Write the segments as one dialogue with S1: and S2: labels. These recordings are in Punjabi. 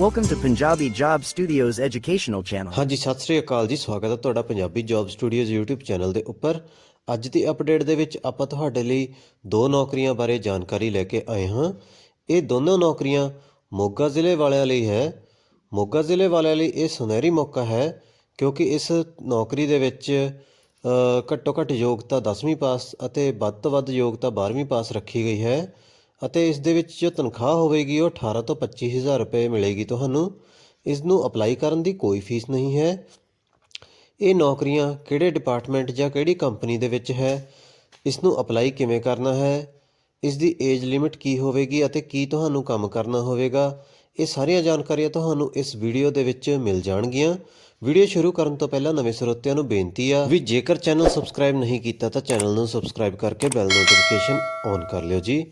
S1: Welcome to Punjabi Job Studios educational channel.
S2: ਹਾਂਜੀ, ਸਤਿ ਸ੍ਰੀ ਅਕਾਲ ਜੀ, ਸਵਾਗਤ ਹੈ ਤੁਹਾਡਾ Punjabi job studios YouTube channel ਦੇ ਉੱਪਰ। ਅੱਜ ਦੀ ਅਪਡੇਟ ਦੇ ਵਿੱਚ ਆਪਾਂ ਤੁਹਾਡੇ ਲਈ ਦੋ ਨੌਕਰੀਆਂ ਬਾਰੇ ਜਾਣਕਾਰੀ ਲੈ ਕੇ ਆਏ ਹਾਂ। ਇਹ ਦੋਨੋਂ ਨੌਕਰੀਆਂ ਮੋਗਾ ਜ਼ਿਲ੍ਹੇ ਵਾਲਿਆਂ ਲਈ ਹੈ। ਮੋਗਾ ਜ਼ਿਲ੍ਹੇ ਵਾਲਿਆਂ ਲਈ ਇਹ ਸੁਨਹਿਰੀ ਮੌਕਾ ਹੈ, ਕਿਉਂਕਿ ਇਸ ਨੌਕਰੀ ਦੇ ਵਿੱਚ ਘੱਟੋ ਘੱਟ ਯੋਗਤਾ 10ਵੀਂ ਪਾਸ ਅਤੇ ਵੱਧ ਤੋਂ ਵੱਧ ਯੋਗਤਾ 12ਵੀਂ ਪਾਸ ਰੱਖੀ ਗਈ ਹੈ। ਅਤੇ ਇਸ ਦੇ ਵਿੱਚ ਜੋ ਤਨਖਾਹ ਹੋਵੇਗੀ ਉਹ 18 ਤੋਂ 25000 ਰੁਪਏ ਮਿਲੇਗੀ ਤੁਹਾਨੂੰ। ਇਸ ਨੂੰ ਅਪਲਾਈ ਕਰਨ ਦੀ ਕੋਈ ਫੀਸ ਨਹੀਂ ਹੈ। ਇਹ ਨੌਕਰੀਆਂ ਕਿਹੜੇ ਡਿਪਾਰਟਮੈਂਟ ਜਾਂ ਕਿਹੜੀ ਕੰਪਨੀ ਦੇ ਵਿੱਚ ਹੈ? ਇਸ ਨੂੰ ਅਪਲਾਈ ਕਿਵੇਂ ਕਰਨਾ ਹੈ? ਇਸ ਦੀ ਏਜ ਲਿਮਿਟ ਕੀ ਹੋਵੇਗੀ ਅਤੇ ਕੀ ਤੁਹਾਨੂੰ ਕੰਮ ਕਰਨਾ ਹੋਵੇਗਾ? ਇਹ ਸਾਰੀਆਂ ਜਾਣਕਾਰੀਆਂ ਤੁਹਾਨੂੰ ਇਸ ਵੀਡੀਓ ਦੇ ਵਿੱਚ ਮਿਲ ਜਾਣਗੀਆਂ। ਵੀਡੀਓ ਸ਼ੁਰੂ ਕਰਨ ਤੋਂ ਪਹਿਲਾਂ ਨਵੇਂ ਸਰੋਤਿਆਂ ਨੂੰ ਬੇਨਤੀ ਆ ਵੀ ਜੇਕਰ ਚੈਨਲ ਸਬਸਕ੍ਰਾਈਬ ਨਹੀਂ ਕੀਤਾ ਤਾਂ ਚੈਨਲ ਨੂੰ ਸਬਸਕ੍ਰਾਈਬ ਕਰਕੇ ਬੈਲ ਨੋਟੀਫਿਕੇਸ਼ਨ ਔਨ ਕਰ ਲਿਓ ਜੀ।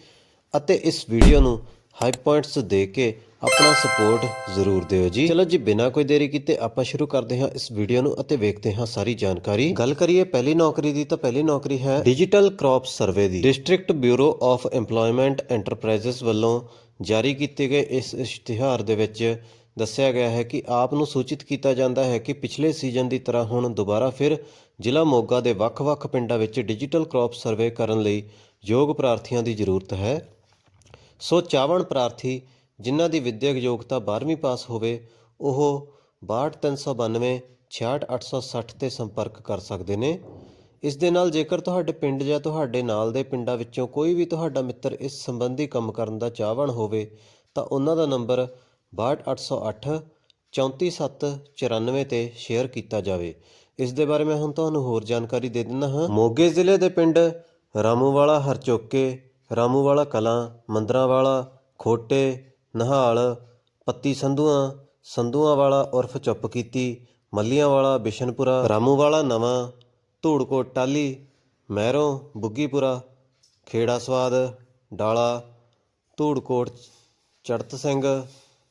S2: ਅਤੇ ਇਸ ਵੀਡੀਓ ਨੂੰ ਹਾਈ ਪੁਆਇੰਟਸ ਦੇ ਕੇ ਆਪਣਾ ਸਪੋਰਟ ਜ਼ਰੂਰ ਦਿਓ ਜੀ। ਚਲੋ ਜੀ, ਬਿਨਾਂ ਕੋਈ ਦੇਰੀ ਕੀਤੇ ਆਪਾਂ ਸ਼ੁਰੂ ਕਰਦੇ ਹਾਂ ਇਸ ਵੀਡੀਓ ਨੂੰ ਅਤੇ ਵੇਖਦੇ ਹਾਂ ਸਾਰੀ ਜਾਣਕਾਰੀ। ਗੱਲ ਕਰੀਏ ਪਹਿਲੀ ਨੌਕਰੀ ਦੀ ਤਾਂ ਪਹਿਲੀ ਨੌਕਰੀ ਹੈ digital crop survey the. District bureau of EMPLOYMENT enterprises ਵੱਲੋਂ ਜਾਰੀ ਕੀਤੇ ਗਏ ਇਸ ਇਸ਼ਤਿਹਾਰ ਦੇ ਵਿੱਚ ਦੱਸਿਆ ਗਿਆ ਹੈ ਕਿ ਆਪ ਨੂੰ ਸੂਚਿਤ ਕੀਤਾ ਜਾਂਦਾ ਹੈ ਕਿ ਪਿਛਲੇ ਸੀਜ਼ਨ ਦੀ ਤਰ੍ਹਾਂ ਹੁਣ ਦੁਬਾਰਾ ਫਿਰ ਜ਼ਿਲ੍ਹਾ ਮੋਗਾ ਦੇ ਵੱਖ-ਵੱਖ ਪਿੰਡਾਂ ਵਿੱਚ ਡਿਜੀਟਲ ਕ੍ਰੌਪ ਸਰਵੇ ਕਰਨ ਲਈ ਯੋਗ ਪ੍ਰਾਰਥੀਆਂ ਦੀ ਜ਼ਰੂਰਤ ਹੈ। ਸੋ ਚਾਵਣ ਪ੍ਰਾਰਥੀ, ਜਿਨ੍ਹਾਂ ਦੀ ਵਿਦਿਅਕ ਯੋਗਤਾ 12ਵੀਂ ਪਾਸ ਹੋਵੇ, ਉਹ 62392 66860 ਤੇ ਸੰਪਰਕ ਕਰ ਸਕਦੇ ਨੇ। ਇਸ ਦੇ ਨਾਲ ਜੇਕਰ ਤੁਹਾਡੇ ਪਿੰਡ ਜਾਂ ਤੁਹਾਡੇ ਨਾਲ ਦੇ ਪਿੰਡਾਂ ਵਿੱਚੋਂ ਕੋਈ ਵੀ ਤੁਹਾਡਾ ਮਿੱਤਰ ਇਸ ਸੰਬੰਧੀ ਕੰਮ ਕਰਨ ਦਾ ਚਾਹਵਾਨ ਹੋਵੇ, ਤਾਂ ਉਹਨਾਂ ਦਾ ਨੰਬਰ 62808 34794 ਤੇ ਸ਼ੇਅਰ ਕੀਤਾ ਜਾਵੇ। ਇਸ ਦੇ ਬਾਰੇ ਮੈਂ ਹੁਣ ਤੁਹਾਨੂੰ ਹੋਰ ਜਾਣਕਾਰੀ ਦੇ ਦਿੰਦਾ ਹਾਂ। ਮੋਗੇ ਜ਼ਿਲ੍ਹੇ ਦੇ ਪਿੰਡ ਰਾਮੂਵਾਲਾ ਹਰਚੋਕੇ ਰਾਮੂਵਾਲਾ ਕਲਾਂ ਮੰਦਰਾਂਵਾਲਾ ਖੋਟੇ, ਨਿਹਾਲ, ਪੱਤੀ ਸੰਧੂਆਂ ਸੰਧੂਆਂ ਵਾਲਾ ਉਰਫ ਚੁੱਪ ਕੀਤੀ, ਮੱਲੀਆਂ ਵਾਲਾ ਬਿਸ਼ਨਪੁਰਾ ਰਾਮੂਵਾਲਾ ਨਵਾਂ, ਧੂੜਕੋਟ ਟਾਲੀ ਮਹਿਰੋਂ ਬੁੱਗੀਪੁਰਾ, ਖੇੜਾ ਸਵਾਦ, ਡਾਲਾ, ਧੂੜਕੋਟ ਚੜਤ ਸਿੰਘ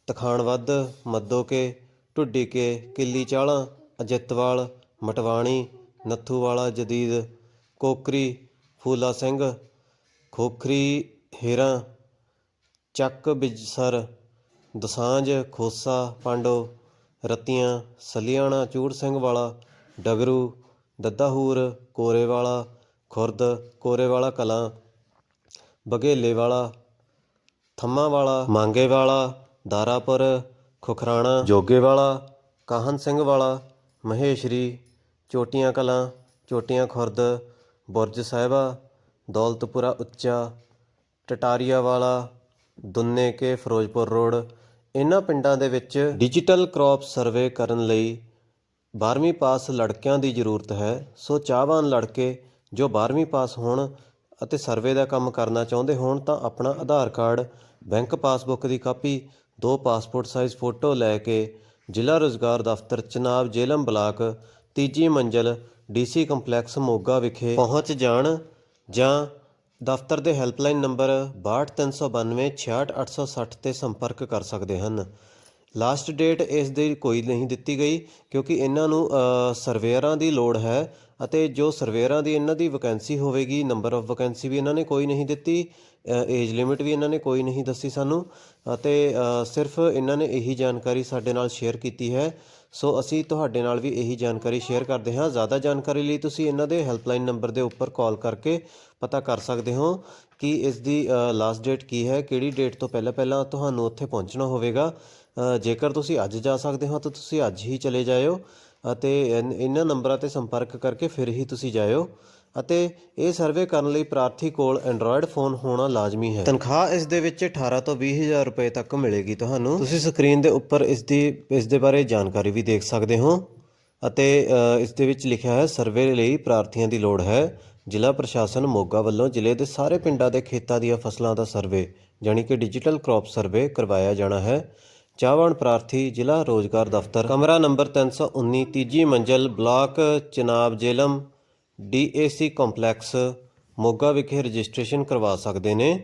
S2: ਤਖਾਣਵੱਧ ਮੱਦੋਕੇ ਢੁੱਡੀਕੇ ਕਿੱਲੀ ਚਾਲਾਂ, ਅਜਿੱਤਵਾਲ, ਮਟਵਾਣੀ, ਨੱਥੂ ਵਾਲਾ ਜਦੀਦ, ਕੋਕਰੀ, ਫੂਲਾ ਸਿੰਘ ਖੋਖਰੀ ਹੇਰਾਂ, ਚੱਕ ਬਿਜਸਰ ਦਸਾਂਝ ਖੋਸਾ ਪਾਂਡੋ, ਰਤੀਆਂ, ਸਲੀਆਣਾ ਚੂੜ ਸਿੰਘ ਵਾਲਾ, ਡਗਰੂ, ਦੱਦਾਹੂਰ ਕੋਰੇ ਵਾਲਾ, ਖੁਰਦ ਕੋਰੇ ਵਾਲਾ ਕਲਾਂ, ਬਘੇਲੇ ਵਾਲਾ, ਥੰਮਾ ਵਾਲਾ, ਮੰਗੇ ਵਾਲਾ, ਦਾਰਾਪੁਰ ਖੁਖਰਾਣਾ, ਜੋਗੇ ਵਾਲਾ, ਕਾਹਨ ਸਿੰਘ ਵਾਲਾ, ਮਹੇਸ਼ਰੀ, ਚੋਟੀਆਂ ਕਲਾਂ, ਚੋਟੀਆਂ ਖੁਰਦ, ਬੁਰਜ ਸਾਹਿਬਾ ਦੌਲਤਪੁਰਾ ਉੱਚਾ, ਟਟਾਰੀਆ ਵਾਲਾ, ਦੁੰਨੇ ਕੇ ਫਿਰੋਜ਼ਪੁਰ ਰੋਡ ਇਹਨਾਂ ਪਿੰਡਾਂ ਦੇ ਵਿੱਚ ਡਿਜੀਟਲ ਕ੍ਰੌਪ ਸਰਵੇ ਕਰਨ ਲਈ 12ਵੀਂ ਪਾਸ ਲੜਕਿਆਂ ਦੀ ਜ਼ਰੂਰਤ ਹੈ। ਸੋ ਚਾਹਵਾਨ ਲੜਕੇ ਜੋ 12ਵੀਂ ਪਾਸ ਹੋਣ ਅਤੇ ਸਰਵੇ ਦਾ ਕੰਮ ਕਰਨਾ ਚਾਹੁੰਦੇ ਹੋਣ ਤਾਂ ਆਪਣਾ ਆਧਾਰ ਕਾਰਡ, ਬੈਂਕ ਪਾਸਬੁੱਕ ਦੀ ਕਾਪੀ, ਦੋ ਪਾਸਪੋਰਟ ਸਾਈਜ਼ ਫੋਟੋ ਲੈ ਕੇ ਜ਼ਿਲ੍ਹਾ ਰੋਜ਼ਗਾਰ ਦਫ਼ਤਰ ਚਨਾਬ ਜੇਲਮ ਬਲਾਕ ਤੀਜੀ ਮੰਜ਼ਲ ਡੀਸੀ ਕੰਪਲੈਕਸ ਮੋਗਾ ਵਿਖੇ ਪਹੁੰਚ ਜਾਣ। ਜਾਂ ਦਫ਼ਤਰ ਦੇ ਹੈਲਪਲਾਈਨ ਨੰਬਰ 62392 66860 ਤੇ ਸੰਪਰਕ ਕਰ ਸਕਦੇ ਹਨ। ਲਾਸਟ ਡੇਟ ਇਸ ਦੀ ਕੋਈ ਨਹੀਂ ਦਿੱਤੀ ਗਈ, ਕਿਉਂਕਿ ਇਹਨਾਂ ਨੂੰ ਸਰਵੇਅਰਾਂ ਦੀ ਲੋੜ ਹੈ ਅਤੇ ਜੋ ਸਰਵੇਅਰਾਂ ਦੀ ਇਹਨਾਂ ਦੀ ਵੈਕੈਂਸੀ ਹੋਵੇਗੀ, ਨੰਬਰ ਆਫ ਵੈਕੈਂਸੀ ਵੀ ਇਹਨਾਂ ਨੇ ਕੋਈ ਨਹੀਂ ਦਿੱਤੀ ਏਜ ਲਿਮਿਟ ਵੀ ਇਹਨਾਂ ਨੇ ਕੋਈ ਨਹੀਂ ਦੱਸੀ ਸਾਨੂੰ, ਅਤੇ ਸਿਰਫ ਇਹਨਾਂ ਨੇ ਇਹੀ ਜਾਣਕਾਰੀ ਸਾਡੇ ਨਾਲ ਸ਼ੇਅਰ ਕੀਤੀ ਹੈ ਸੋ ਅਸੀਂ ਤੁਹਾਡੇ ਨਾਲ ਵੀ ਇਹੀ ਜਾਣਕਾਰੀ ਸ਼ੇਅਰ ਕਰਦੇ ਹਾਂ। ਜ਼ਿਆਦਾ ਜਾਣਕਾਰੀ ਲਈ ਤੁਸੀਂ ਇਹਨਾਂ ਦੇ ਹੈਲਪਲਾਈਨ ਨੰਬਰ ਦੇ ਉੱਪਰ ਕਾਲ ਕਰਕੇ ਪਤਾ ਕਰ ਸਕਦੇ ਹੋ ਕਿ ਇਸ ਦੀ ਲਾਸਟ ਡੇਟ ਕੀ ਹੈ, ਕਿਹੜੀ ਡੇਟ ਤੋਂ ਪਹਿਲਾਂ ਪਹਿਲਾਂ ਤੁਹਾਨੂੰ ਉੱਥੇ ਪਹੁੰਚਣਾ ਹੋਵੇਗਾ। ਜੇਕਰ ਤੁਸੀਂ ਅੱਜ ਜਾ ਸਕਦੇ ਹੋ ਤਾਂ ਤੁਸੀਂ ਅੱਜ ਹੀ ਚਲੇ ਜਾਇਓ ਅਤੇ ਇਹਨਾਂ ਨੰਬਰਾਂ ਤੇ ਸੰਪਰਕ ਕਰਕੇ ਫਿਰ ਹੀ ਤੁਸੀਂ ਜਾਇਓ। ਅਤੇ ਇਹ ਸਰਵੇ ਕਰਨ ਲਈ ਪ੍ਰਾਰਥੀ ਕੋਲ ਐਂਡਰੋਇਡ ਫੋਨ ਹੋਣਾ ਲਾਜ਼ਮੀ ਹੈ। ਤਨਖਾਹ ਇਸ ਦੇ ਵਿੱਚ 18 ਤੋਂ 20000 ਰੁਪਏ ਤੱਕ ਮਿਲੇਗੀ ਤੁਹਾਨੂੰ। ਤੁਸੀਂ ਸਕਰੀਨ ਦੇ ਉੱਪਰ ਇਸ ਦੀ, ਇਸ ਦੇ ਬਾਰੇ ਜਾਣਕਾਰੀ ਵੀ ਦੇਖ ਸਕਦੇ ਹੋ ਅਤੇ ਇਸ ਦੇ ਵਿੱਚ ਲਿਖਿਆ ਹੈ, ਸਰਵੇ ਲਈ ਪ੍ਰਾਰਥੀਆਂ ਦੀ ਲੋੜ ਹੈ। ਜ਼ਿਲ੍ਹਾ ਪ੍ਰਸ਼ਾਸਨ ਮੋਗਾ ਵੱਲੋਂ ਜ਼ਿਲ੍ਹੇ ਦੇ ਸਾਰੇ ਪਿੰਡਾਂ ਦੇ ਖੇਤਾਂ ਦੀਆਂ ਫਸਲਾਂ ਦਾ ਸਰਵੇ ਯਾਨੀ ਕਿ ਡਿਜੀਟਲ ਕ੍ਰੌਪ ਸਰਵੇ ਕਰਵਾਇਆ ਜਾਣਾ ਹੈ। ਚਾਹਵਾਨ ਪ੍ਰਾਰਥੀ, ਜ਼ਿਲ੍ਹਾ ਰੋਜ਼ਗਾਰ ਦਫ਼ਤਰ। ਕਮਰਾ ਨੰਬਰ 319 ਤੀਜੀ ਮੰਜ਼ਲ, block Chenab Jhelum. DAC complex Moga ਵਿਖੇ ਰਜਿਸਟ੍ਰੇਸ਼ਨ ਕਰਵਾ ਸਕਦੇ ਨੇ।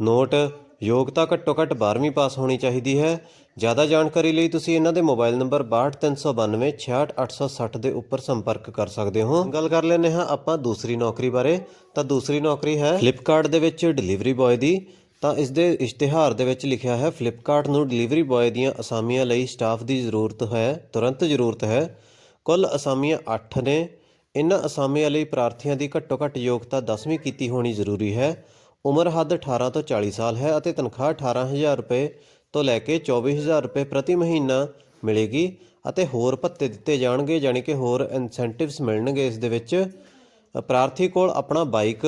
S2: ਨੋਟ ਯੋਗਤਾ ਘੱਟੋ ਘੱਟ 12ਵੀਂ ਪਾਸ ਹੋਣੀ ਚਾਹੀਦੀ ਹੈ। ਜ਼ਿਆਦਾ ਜਾਣਕਾਰੀ ਲਈ ਤੁਸੀਂ ਇਹਨਾਂ ਦੇ ਮੋਬਾਈਲ ਨੰਬਰ 62392 66860 ਦੇ ਉੱਪਰ ਸੰਪਰਕ ਕਰ ਸਕਦੇ ਹੋ। ਗੱਲ ਕਰ ਲੈਂਦੇ ਹਾਂ ਆਪਾਂ ਦੂਸਰੀ ਨੌਕਰੀ ਬਾਰੇ। ਤਾਂ ਦੂਸਰੀ ਨੌਕਰੀ ਹੈ ਫਲਿੱਪਕਾਰਟ ਦੇ ਵਿੱਚ ਡਿਲੀਵਰੀ ਬॉय ਦੀ। ਤਾਂ ਇਸ ਦੇ ਇਸ਼ਤਿਹਾਰ ਦੇ ਵਿੱਚ ਲਿਖਿਆ ਹੈ, ਫਲਿੱਪਕਾਰਟ ਨੂੰ ਡਿਲੀਵਰੀ ਬॉय ਦੀਆਂ ਅਸਾਮੀਆਂ ਲਈ ਸਟਾਫ ਦੀ ਜ਼ਰੂਰਤ ਹੈ, ਤੁਰੰਤ ਜ਼ਰੂਰਤ ਹੈ। ਕੁੱਲ ਅਸਾਮੀਆਂ 8 ਨੇ। ਇਨ੍ਹਾਂ ਅਸਾਮੀਆਂ ਲਈ ਪ੍ਰਾਰਥੀਆਂ ਦੀ ਘੱਟੋ ਘੱਟ ਯੋਗਤਾ 10ਵੀਂ ਕੀਤੀ ਹੋਣੀ ਜ਼ਰੂਰੀ ਹੈ। ਉਮਰ ਹੱਦ 18 ਤੋਂ 40 ਸਾਲ ਹੈ ਅਤੇ ਤਨਖਾਹ 18000 ਰੁਪਏ ਤੋਂ ਲੈ ਕੇ 24000 ਰੁਪਏ ਪ੍ਰਤੀ ਮਹੀਨਾ ਮਿਲੇਗੀ ਅਤੇ ਹੋਰ ਭੱਤੇ ਦਿੱਤੇ ਜਾਣਗੇ ਯਾਨੀ ਕਿ ਹੋਰ ਇਨਸੈਂਟਿਵਸ ਮਿਲਣਗੇ। ਇਸ ਦੇ ਵਿੱਚ ਪ੍ਰਾਰਥੀ ਕੋਲ ਆਪਣਾ ਬਾਈਕ,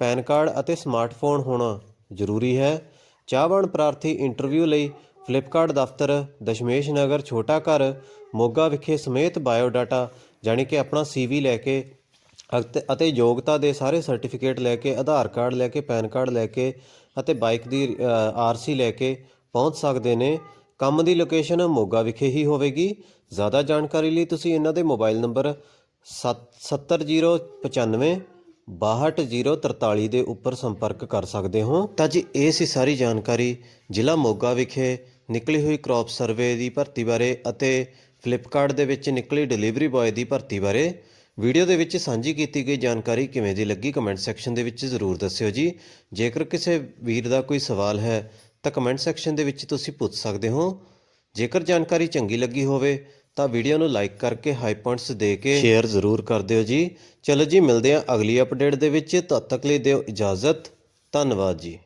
S2: ਪੈਨ ਕਾਰਡ ਅਤੇ ਸਮਾਰਟਫੋਨ ਹੋਣਾ ਜ਼ਰੂਰੀ ਹੈ। ਚਾਹਵਾਨ ਪ੍ਰਾਰਥੀ ਇੰਟਰਵਿਊ ਲਈ ਫਲਿੱਪਕਾਰਟ ਦਫ਼ਤਰ, ਦਸ਼ਮੇਸ਼ ਨਗਰ, ਛੋਟਾ ਘਰ, ਮੋਗਾ ਵਿਖੇ ਸਮੇਤ ਬਾਇਓਡਾਟਾ ਯਾਨੀ ਕਿ ਆਪਣਾ ਸੀਵੀ ਲੈ ਕੇ ਅਤੇ ਅਤੇ ਯੋਗਤਾ ਦੇ ਸਾਰੇ ਸਰਟੀਫਿਕੇਟ ਲੈ ਕੇ, ਆਧਾਰ ਕਾਰਡ ਲੈ ਕੇ, ਪੈਨ ਕਾਰਡ ਲੈ ਕੇ ਅਤੇ ਬਾਈਕ ਦੀ ਆਰਸੀ ਲੈ ਕੇ ਪਹੁੰਚ ਸਕਦੇ ਨੇ। ਕੰਮ ਦੀ ਲੋਕੇਸ਼ਨ ਮੋਗਾ ਵਿਖੇ ਹੀ ਹੋਵੇਗੀ। ਜ਼ਿਆਦਾ ਜਾਣਕਾਰੀ ਲਈ ਤੁਸੀਂ ਇਹਨਾਂ ਦੇ ਮੋਬਾਈਲ ਨੰਬਰ 70095 62043 ਦੇ ਉੱਪਰ ਸੰਪਰਕ ਕਰ ਸਕਦੇ ਹੋ। ਤਾਂ ਜੀ, ਇਹ ਸੀ ਸਾਰੀ ਜਾਣਕਾਰੀ ਜ਼ਿਲ੍ਹਾ ਮੋਗਾ ਵਿਖੇ ਨਿਕਲੀ ਹੋਈ ਕ੍ਰੌਪ ਸਰਵੇ ਦੀ ਭਰਤੀ ਬਾਰੇ ਅਤੇ ਫਲਿੱਪਕਾਰਟ ਦੇ ਵਿੱਚ ਨਿਕਲੀ ਡਿਲੀਵਰੀ ਬॉय ਦੀ ਭਰਤੀ ਬਾਰੇ ਵੀਡੀਓ ਦੇ ਵਿੱਚ ਸਾਂਝੀ ਕੀਤੀ ਗਈ ਜਾਣਕਾਰੀ ਕਿਵੇਂ ਦੀ ਲੱਗੀ ਕਮੈਂਟ ਸੈਕਸ਼ਨ ਦੇ ਵਿੱਚ ਜ਼ਰੂਰ ਦੱਸਿਓ ਜੀ। ਜੇਕਰ ਕਿਸੇ ਵੀਰ ਦਾ ਕੋਈ ਸਵਾਲ ਹੈ, ਤਾਂ ਕਮੈਂਟ ਸੈਕਸ਼ਨ ਦੇ ਵਿੱਚ ਤੁਸੀਂ ਪੁੱਛ ਸਕਦੇ ਹੋ। ਜੇਕਰ ਜਾਣਕਾਰੀ ਚੰਗੀ ਲੱਗੀ ਹੋਵੇ, ਤਾਂ ਵੀਡੀਓ ਨੂੰ ਲਾਈਕ ਕਰਕੇ ਹਾਈ ਪੁਆਇੰਟਸ ਦੇ ਕੇ ਸ਼ੇਅਰ ਜ਼ਰੂਰ ਕਰ ਦਿਓ ਜੀ। ਚਲੋ ਜੀ, ਮਿਲਦੇ ਹਾਂ ਅਗਲੀ ਅਪਡੇਟ ਦੇ ਵਿੱਚ। ਤਦ ਤੱਕ ਲਈ ਦਿਓ ਇਜਾਜ਼ਤ। ਧੰਨਵਾਦ ਜੀ।